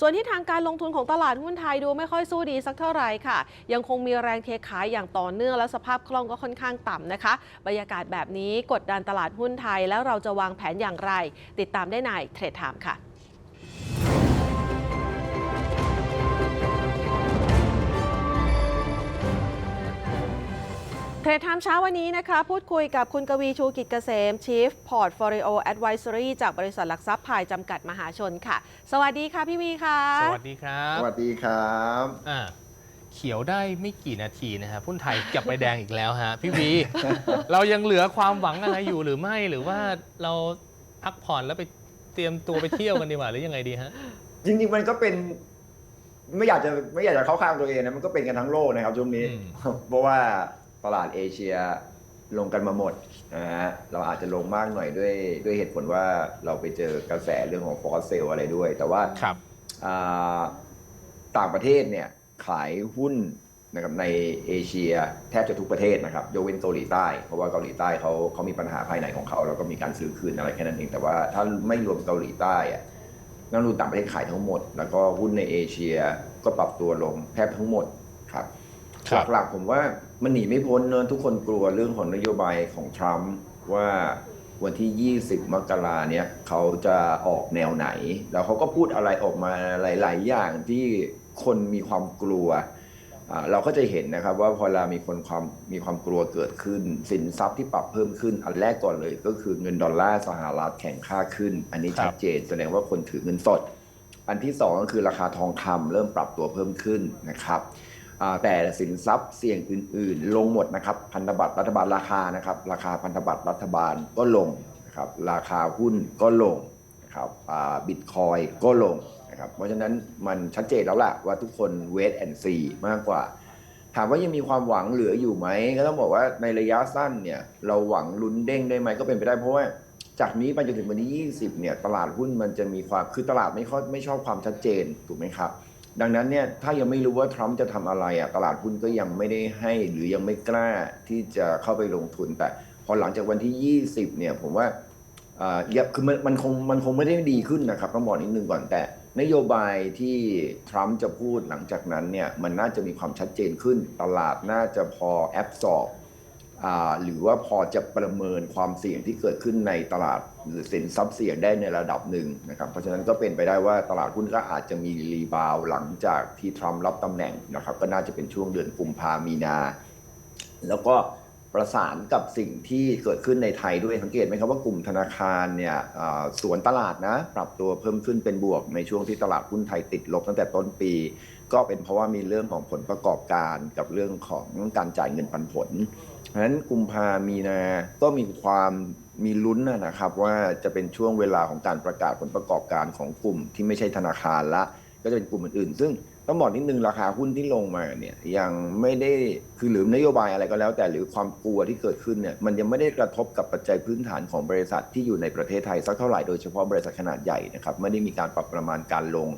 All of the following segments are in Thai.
ส่วนที่ทางการลงทุนของตลาดหุ้นไทยดูไม่ค่อยสู้ดีสักเท่าไหร่ค่ะ ยังคงมีแรงเทขายอย่างต่อเนื่องและสภาพคล่องก็ค่อนข้างต่ำนะคะ บรรยากาศแบบนี้กดดันตลาดหุ้นไทยแล้วเราจะวางแผนอย่างไร ติดตามได้ในเทรดไทม์ค่ะ ทรดไทม์เช้าวันนี้นะคะ พูดคุยกับคุณกวีชูกิจเกษม Chief Portfolio Advisory จากบริษัทหลักทรัพย์พายจำกัดมหาชนค่ะ สวัสดีค่ะพี่วีค่ะสวัสดีครับสวัสดีครับอ่าเขียวได้ไม่กี่นาทีนะฮะหุ้นไทยกลับไปแดงอีกแล้วฮะพี่วี เรายังเหลือความหวังอะไรอยู่หรือไม่หรือว่าเราพักผ่อนแล้วไปเตรียมตัวไปเที่ยวกันดีกว่าหรือยังไงดีฮะจริงๆมันก็เป็นไม่อยากจะไม่อยากจะเข้าข้างตัวเองนะมันก็เป็นกันทั้งโลกนะครับช่วงนี้อืมเพราะว่า ตลาดเอเชียลงกันมาหมดนะฮะเราอาจจะลงมากหน่อยด้วยด้วยเหตุผลว่าเราไปเจอกระแสเรื่องของฟอสเซลอะไรด้วย แต่ว่าครับอ่าต่างประเทศเนี่ยขายหุ้นนะครับในเอเชียแทบจะทุกประเทศนะครับยกเว้นเกาหลีใต้ เพราะว่าเกาหลีใต้เขาเขามีปัญหาภายในของเขาแล้วก็มีการซื้อคืนอะไรแค่นั้นเองแต่ว่าถ้าไม่รวมเกาหลีใต้อะนักลงทุนต่างประเทศขายทั้งหมด แล้วก็หุ้นในเอเชียก็ปรับตัวลงแทบทั้งหมดครับครับหลักๆผมว่า มันหนีไม่พ้นเนอะทุกคนกลัวเรื่องของนโยบายของทรัมป์ว่าวันที่ 20 มกราเนี่ยเขาจะออกแนวไหน แล้วเขาก็พูดอะไรออกมาหลาย ๆ อย่างที่คนมีความกลัว เราก็จะเห็นนะครับว่าพอเวลามีคนความมีความกลัวเกิดขึ้น สินทรัพย์ที่ปรับเพิ่มขึ้น อันแรกก่อนเลยก็คือเงินดอลลาร์สหรัฐแข่งค่าขึ้น อันนี้ชัดเจนแสดงว่าคนถือเงินสด อันที่สองก็คือราคาทองคำเริ่มปรับตัวเพิ่มขึ้นนะครับ แต่สินทรัพย์เสี่ยงอื่น ๆ ลงหมดนะครับพันธบัตรรัฐบาลราคานะครับราคาพันธบัตรรัฐบาลก็ลงนะครับราคาหุ้นก็ลงนะครับบิตคอยก็ลงนะครับเพราะฉะนั้นมันชัดเจนแล้วแหละว่าทุกคนเวทแอนซีมากกว่า ถามว่ายังมีความหวังเหลืออยู่ไหมก็ต้องบอกว่าในระยะสั้นเนี่ยเราหวังลุ้นเด้งได้ไหมก็เป็นไปได้เพราะว่าจากนี้ไปจนถึงวันที่ 20 เนี่ย ตลาดหุ้นมันจะมีความ คือตลาดไม่ค่อยไม่ชอบความชัดเจน ถูกไหมครับ ดังนั้นเนี่ยถ้ายังไม่รู้ว่าทรัมป์จะทำอะไรอะตลาดหุ้นก็ยังไม่ได้ให้หรือยังไม่กล้าที่จะเข้าไปลงทุน แต่พอหลังจากวันที่ 20 เนี่ยผมว่าอ่าอย่าคือมันมันคงมันคงไม่ได้ดีขึ้นนะครับต้องบอกนิดนึงก่อนแต่นโยบายที่ทรัมป์จะพูดหลังจากนั้นเนี่ยมันน่าจะมีความชัดเจนขึ้น ตลาดน่าจะพอแอบสอบอ่าหรือว่าพอจะประเมินความเสี่ยงที่เกิดขึ้นในตลาด หรือสินทรัพย์เสี่ยงได้ในระดับหนึ่งนะครับ เพราะฉะนั้นก็เป็นไปได้ว่าตลาดหุ้นก็อาจจะมีรีบาวหลังจากที่ทรัมป์รับตำแหน่งนะครับ ก็น่าจะเป็นช่วงเดือนกุมภามีนา แล้วก็ประสานกับสิ่งที่เกิดขึ้นในไทยด้วยสังเกตไหมครับว่ากลุ่มธนาคารเนี่ยอ่าสวนตลาดนะ ปรับตัวเพิ่มขึ้นเป็นบวกในช่วงที่ตลาดหุ้นไทยติดลบตั้งแต่ต้นปี ก็เป็นเพราะว่ามีเรื่องของผลประกอบการกับเรื่องของการจ่ายเงินปันผล ราะฉะนั้นกุมภามีนาก็มีความมีลุ้นนะครับว่าจะเป็นช่วงเวลาของการประกาศผลประกอบการของกลุ่มที่ไม่ใช่ธนาคารละ ก็จะเป็นกลุ่มอื่นๆ ซึ่งต้องบอกนิดนึงราคาหุ้นที่ลงมาเนี่ยยังไม่ได้คือหรือนโยบายอะไรก็แล้ว แต่หรือความกลัวที่เกิดขึ้นเนี่ยมันยังไม่ได้กระทบกับปัจจัยพื้นฐานของบริษัทที่อยู่ในประเทศไทยสักเท่าไหร่โดยเฉพาะบริษัทขนาดใหญ่นะครับไม่ได้มีการปรับประมาณการลง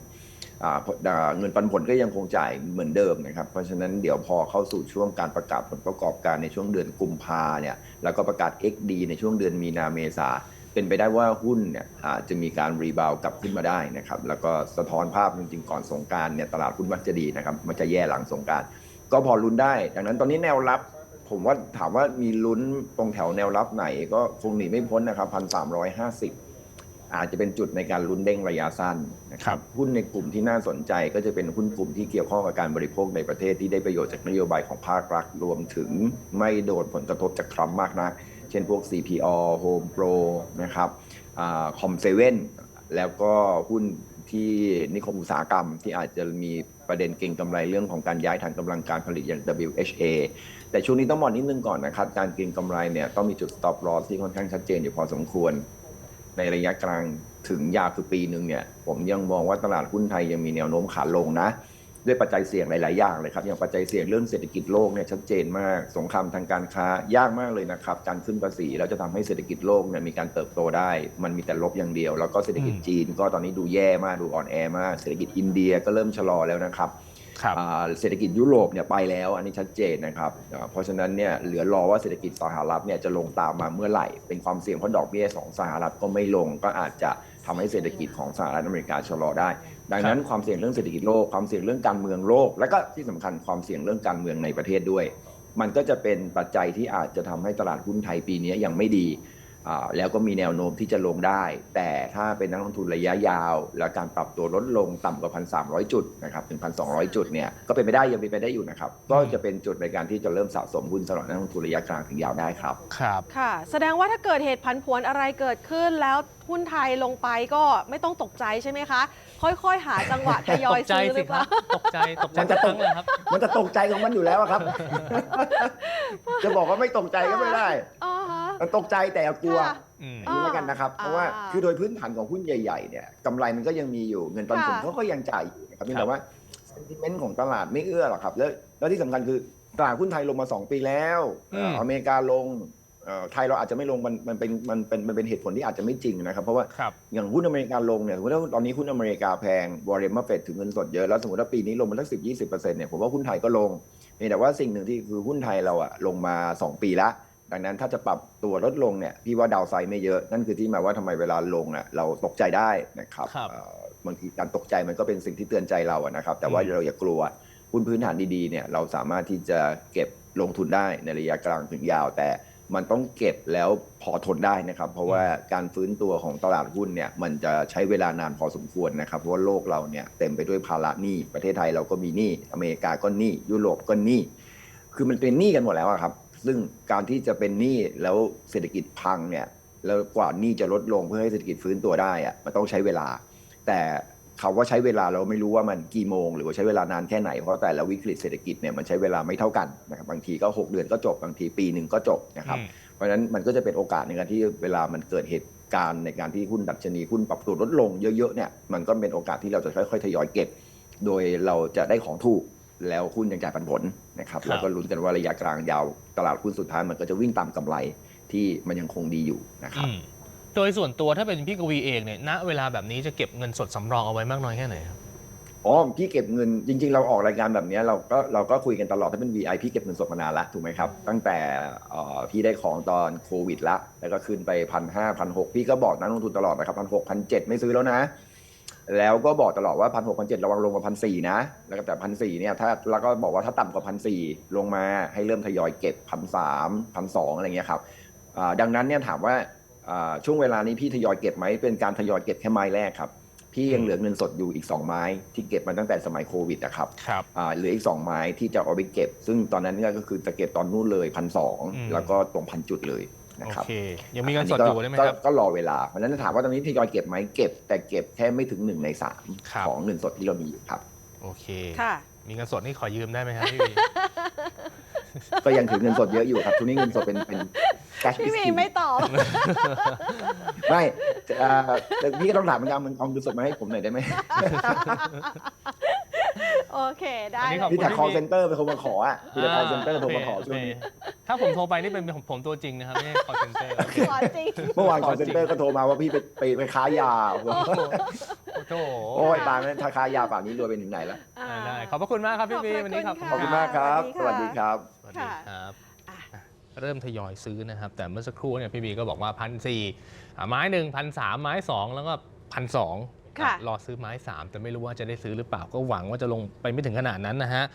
เงินปันผลก็ยังคงจ่ายเหมือนเดิมนะครับ เพราะฉะนั้นเดี๋ยวพอเข้าสู่ช่วงการประกาศผลประกอบการในช่วงเดือนกุมภาเนี่ยแล้วก็ประกาศ XD ในช่วงเดือนมีนาเมษาเป็นไปได้ว่าหุ้นเนี่ยอาจจะมีการรีบาวกลับขึ้นมาได้นะครับแล้วก็สะท้อนภาพจริงๆก่อนสงการเนี่ยตลาดหุ้นมักจะดีนะครับมันจะแย่หลังสงการ ก็พอลุ้นได้ ดังนั้นตอนนี้แนวรับผมว่าถามว่ามีลุ้นตรงแถวแนวรับไหนก็คงหนีไม่พ้นนะครับพันสามร้อยห้าสิบ อาจจะเป็นจุดในการลุ้นเด้งระยะสั้นนะคครัรับบหุ้นในกลุ่มที่น่าสนใจก็จะเป็นหุ้นกลุ่มที่เกี่ยวข้องกับการบริโภคในประเทศที่ได้ประโยชน์จากนโยบายของภาครัฐรวมถึงไม่โดนผลกระทบจากทรัมป์มากนัก เช่นพวก CPO Home Pro นะครับคอมเซเว่นแล้วก็หุ้นที่นิคมอุตสาหกรรมที่อาจจะมีประเด็นเก่งกำไรเรื่องของการย้ายฐานกำลังการผลิตอย่าง WHA แต่ช่วงนี้ต้องบอกนิดนึงก่อนนะครับ การเก็งกำไรเนี่ยต้องมีจุด stop loss ที่ค่อนข้างชัดเจนอยู่พอสมควร ในระยะกลางถึงยาวคือปีหนึ่งเนี่ยผมยังมองว่าตลาดหุ้นไทยยังมีแนวโน้มขาลงนะด้วยปัจจัยเสี่ยงหลาย ๆ อย่างเลยครับ อย่างปัจจัยเสี่ยงเรื่องเศรษฐกิจโลกเนี่ยชัดเจนมาก สงครามทางการค้ายากมากเลยนะครับ การขึ้นภาษีแล้วจะทำให้เศรษฐกิจโลกเนี่ยมีการเติบโตได้ มันมีแต่ลบอย่างเดียว แล้วก็เศรษฐกิจจีนก็ตอนนี้ดูแย่มาก ดูอ่อนแอมาก เศรษฐกิจอินเดียก็เริ่มชะลอแล้วนะครับ เศรษฐกิจยุโรปเนี่ยไปแล้วอันนี้ชัดเจนนะครับอ่าเพราะฉะนั้นเนี่ยเหลือรอว่าเศรษฐกิจสหรัฐเนี่ยจะลงตามมาเมื่อไหร่ เป็นความเสี่ยงเพราะดอกเบี้ยของสหรัฐก็ไม่ลงก็อาจจะทำให้เศรษฐกิจของสหรัฐอเมริกาชะลอได้ ดังนั้นความเสี่ยงเรื่องเศรษฐกิจโลกความเสี่ยงเรื่องการเมืองโลก และก็ที่สำคัญความเสี่ยงเรื่องการเมืองในประเทศด้วย มันก็จะเป็นปัจจัยที่อาจจะทำให้ตลาดหุ้นไทยปีนี้ยังไม่ดีอ่า แล้วก็มีแนวโน้มที่จะลงได้ แต่ถ้าเป็นนักลงทุนระยะยาว และการปรับตัวลดลงต่ำกว่า 1,300 จุดนะครับถึง1,200 จุดเนี่ยก็เป็นไปได้ยังเป็นไปได้อยู่นะครับ ก็จะเป็นจุดในการที่จะเริ่มสะสมหุ้นสำหรับนักลงทุนระยะกลางถึงยาวได้ครับ ครับ ค่ะ แสดงว่าถ้าเกิดเหตุผันผวนอะไรเกิดขึ้นแล้วหุ้นไทยลงไปก็ไม่ต้องตกใจใช่ไหมคะ ค่อยๆ หาจังหวะทยตอยกใจซื้อหสิรือเปครัล่าบตกใจตกใจมันจะทุกตคกรั้งเลยครับ มันจะตกใจของมันอยู่แล้วอะครับ จะบอกว่าไม่ตกใจก็ไม่ได้ อ๋อฮะมัน ตกใจแต่อย่ากลัวค่ะอืม อันนี้แล้วกันนะครับ เพราะว่าอ่าคือโดยพื้นฐานของหุ้นใหญ่ๆเนี่ยกำไรมันก็ยังมีอยู่เงินปันผลค่ะ เขาก็ยังจ่ายอยู่นะครับเพียงครัแต่บว่าเซนติเมนต์ของตลาดไม่เอื้อหรอกครับ แล้วแล้วที่สำคัญคือตลาดหุ้นไทยลงมา 2 ปีแล้วเอ่ออเมริกาลงเอ่อไทยเราอาจจะไม่ลงมันมันเป็นมันเป็นมันเป็นเหตุผลที่อาจจะไม่จริงนะครับ เพราะว่า ครับ อย่างหุ้นอเมริกาลงเนี่ยสมมติว่าตอนนี้หุ้นอเมริกาแพงวอร์เรนบัฟเฟตถึงเงินสดเยอะ แล้วสมมติว่าปีนี้ลงมาสักสิบยี่สิบเปอร์เซ็นต์เนี่ยผมว่าหุ้นไทยก็ลงเพียงแต่ว่าสิ่งหนึ่งที่คือหุ้นไทยเราอะลงมา 2 ปีละ ดังนั้นถ้าจะปรับตัวลดลงเนี่ยพี่ว่าดาวไซด์ไม่เยอะนั่นคือที่มาว่าทำไมเวลาลงอะเราตกใจได้นะครับครับเอ่อบางทีการตกใจมันก็เป็นสิ่งที่เตือนใจเราอะนะครับ แต่ว่าอืมเราอย่ากลัวหุ้นพื้นฐานดีๆเนี่ยเราสามารถที่จะเก็บลงทุนได้ในระยะกลางถึงยาว แต่มันต้องเก็บแล้วพอทนได้นะครับ เพราะว่าการฟื้นตัวของตลาดหุ้นเนี่ยมันจะใช้เวลานานพอสมควรนะครับเพราะว่าโลกเราเนี่ยเต็มไปด้วยภาระหนี้ประเทศไทยเราก็มีหนี้อเมริกาก็หนี้ยุโรปก็หนี้คือมันเป็นหนี้กันหมดแล้วอะครับ ซึ่งการที่จะเป็นหนี้แล้วเศรษฐกิจพังเนี่ยแล้วกว่าหนี้จะลดลงเพื่อให้เศรษฐกิจฟื้นตัวได้อะมันต้องใช้เวลา แต่คำว่าใช้เวลาเราไม่รู้ว่ามันกี่โมง หรือว่าใช้เวลานานแค่ไหนเพราะแต่ละวิกฤตเศรษฐกิจเนี่ยมันใช้เวลาไม่เท่ากันนะครับบางทีก็ 6 เดือนก็จบบางทีปีหนึ่งก็จบนะครับอืมเพราะฉะนั้นมันก็จะเป็นโอกาสในการที่เวลามันเกิดเหตุการณ์ในการที่หุ้นดัชนีหุ้นปรับตัวลดลงเยอะๆเนี่ยมันก็เป็นโอกาสที่เราจะค่อยๆทยอยเก็บ โดยเราจะได้ของถูกแล้วหุ้นยังจ่ายปันผล นะครับครับแล้วก็ลุ้นกันว่าระยะกลางยาวตลาดหุ้นสุดท้ายมันก็จะวิ่งตามกำไรที่มันยังคงดีอยู่นะครับอืมโดยส่วนตัวถ้าเป็นพี่กวีเองเนี่ยณเวลาแบบนี้จะเก็บเงินสดสำรองเอาไว้มากน้อยแค่ไหนครับอ๋อพี่เก็บเงินจริง ๆ เราออกรายการแบบเนี้ยเราก็เราก็คุยกันตลอดถ้าเป็น VI พี่เก็บเงินสดมานานละถูกไหมครับตั้งแต่เอ่อพี่ได้ของตอนโควิดละแล้วก็ขึ้นไปพันห้าพันหกพี่ก็บอกนักลงทุนตลอดนะครับพันหกพันเจ็ดไม่ซื้อแล้วนะ แล้วก็บอกตลอดว่าพันหกพันเจ็ดระวังลงมาพันสี่นะ แล้วก็แต่พันสี่เนี่ยถ้าแล้วก็บอกว่าถ้าต่ำกว่าพันสี่ลงมาให้เริ่มทยอยเก็บพันสามพันสองอะไรเงี้ยครับอ่าดังนั้นเนี่ยถามว่าอ่าช่วงเวลานี้พี่ทยอยเก็บไหมเป็นการทยอยเก็บแค่ไม้แรกครับ พี่ยังเหลือเงินสดอยู่อีก 2 ไม้ที่เก็บมาตั้งแต่สมัยโควิดนะครับครับอ่าเหลืออีก 2 ไม้ที่จะเอาไปเก็บ ซึ่งตอนนั้นเนี่ยก็คือจะเก็บตอนนู้นเลยพันสองอืมแล้วก็ตรงพันจุดเลย นะโอครับเคยังมีเงินสดอยู่ได้ไหมก็ครับก็รอเวลาเพราะฉะนั้นถามว่าตอนนี้ทยอยเก็บไหมเก็บ แต่เก็บแค่ไม่ถึง1ในครับ3ของเงินสดที่เรามีอยู่ครับ โอเคค่ะมีเงินสดนี่ขอยืมได้ไหมครับพี่วีก็ยังถือเงินสดเยอะอยู่ครับทุกนี้เงินสดเป็นเป็น cash พี่ is วี king ไม่ตอบ ไม่เอ่อแต่พี่ก็ต้องถามเหมือนกันมึงเอาเงินสดมาให้ผมหน่อยได้ไหม โอเค ได้อันนี้เลขอบยพี่แต่คุณ call center เป็นคนมาขออะพี่แต่ call center โทรมาขอโอช่วงเคนี้ถ้าผมโทรไปนี่เป็นผมผมตัวจริงนะครับไม่ใช่ call center ขอจริง เมื่อวานข call อจริง center ก็โทรมาว่าพี่ไปไปไปค้ายา โอ้โหโอ้ยตายแล้วถ้าค้ายาป่านนี้รวยไปถึงไหนแล้ว อ่าได้ขอบพระคุณมากครับพี่วีขอบพระวันนี้ขอบคุณขอบคุณมากครับ สสวัวัสสดีดีคค่ะ รับ สวัสดีครับ อะ เริ่มทยอยซื้อนะครับ แต่เมื่อสักครู่เนี่ยพี่บีก็บอกว่าพันสี่ไม้หนึ่งพันสามไม้สองแล้วก็พันสอง ค่ะ รอซื้อไม้สามแต่ไม่รู้ว่าจะได้ซื้อหรือเปล่าก็หวังว่าจะลงไปไม่ถึงขนาดนั้นนะฮะ